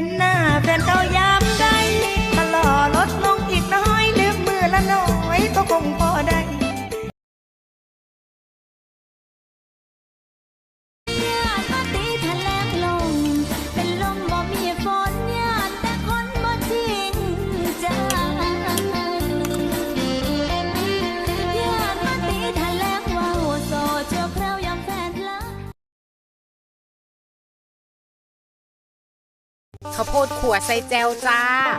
ห็นหน้าแฟนเก่ายาำได้หล่อลดลงอีกน้อยลืมมือละน้อยก็คงพอได้ ข้าวโพดขั่วใส่แจวจ้าอ่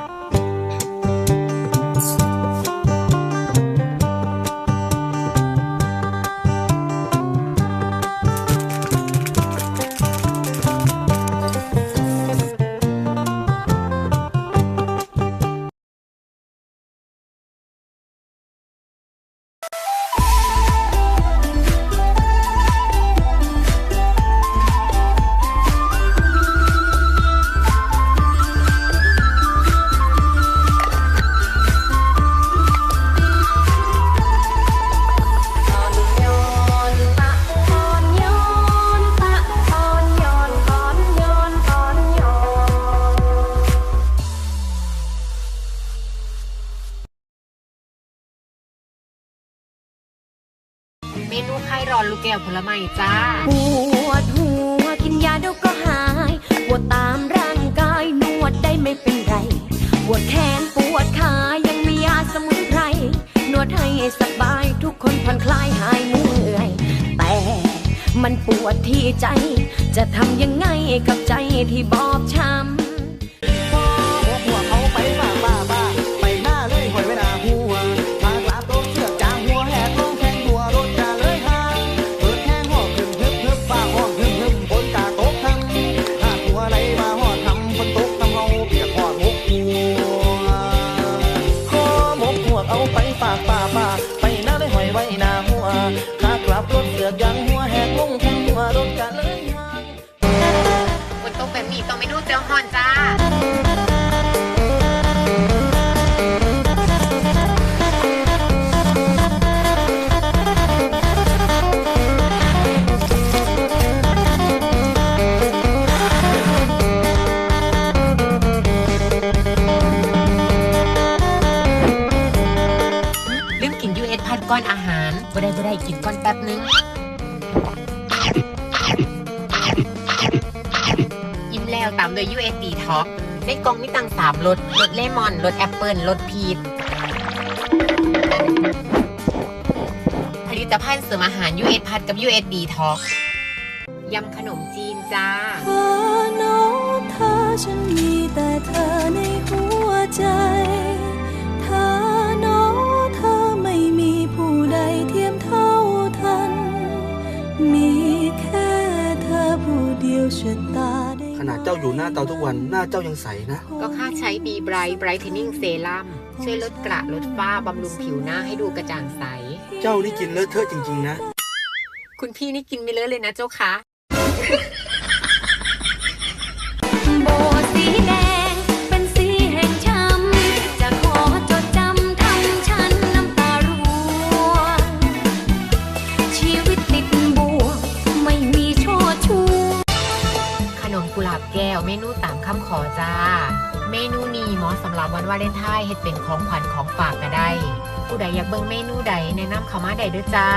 เมนูไข่ร้อนลูกแก้วผลไม้จ้า ปวดหัวกินยาเดี๋ยวก็หาย ปวดตามร่างกายนวดได้ไม่เป็นไร ปวดแขนปวดขายังมียาสมุนไพร นวดให้สบายทุกคนผ่อนคลายหายเมื่อย แต่มันปวดที่ใจ จะทำยังไงกับใจที่บอบช้ำ ไปฝากป่าป่าไปหน้าได้หอยไว้หน้าหัวขากลับรถเสือกยังหัว ก้อนอาหารบ่ได้บ่ได้กินก้อนแป๊บนึงอิ่มแล้วตามโดย US Detox ในกล่องมีตังสามรสรสเลมอนรสแอปเปิลรสพีชผลิตภัณฑ์เสริมอาหาร US พัดกับ US Detox ยำขนมจีนจ้าเธอน้องเธอฉันมีแต่เธอในหัวใจ ขนาดเจ้าอยู่หน้าเตาทุกวันหน้าเจ้ายังใสนะ ก็ค่าใช้ B Bright Brightening Serum ช่วยลดกระลดฝ้าบำรุงผิวหน้าให้ดูกระจ่างใส เจ้านี่กินเลอะเทอะจริง ๆ นะ คุณพี่นี่กินไม่เลอะเลยนะเจ้าคะ ขอจ้า เมนูนี้เหมาะสำหรับวันวาเลนไทน์เฮ็ดเป็นของขวัญของฝากก็ได้ ผู้ใดอยากเบิ่งเมนูใดแนะนำเข้ามาได้เด้วยจ้า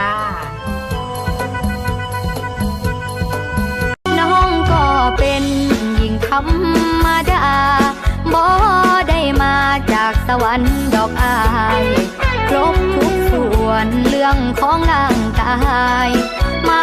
น้องก็เป็นหญิงธรรมดาบ่ได้มาจากสวรรค์ดอกอาย ครบทุกส่วนเรื่องของร่างกาย มา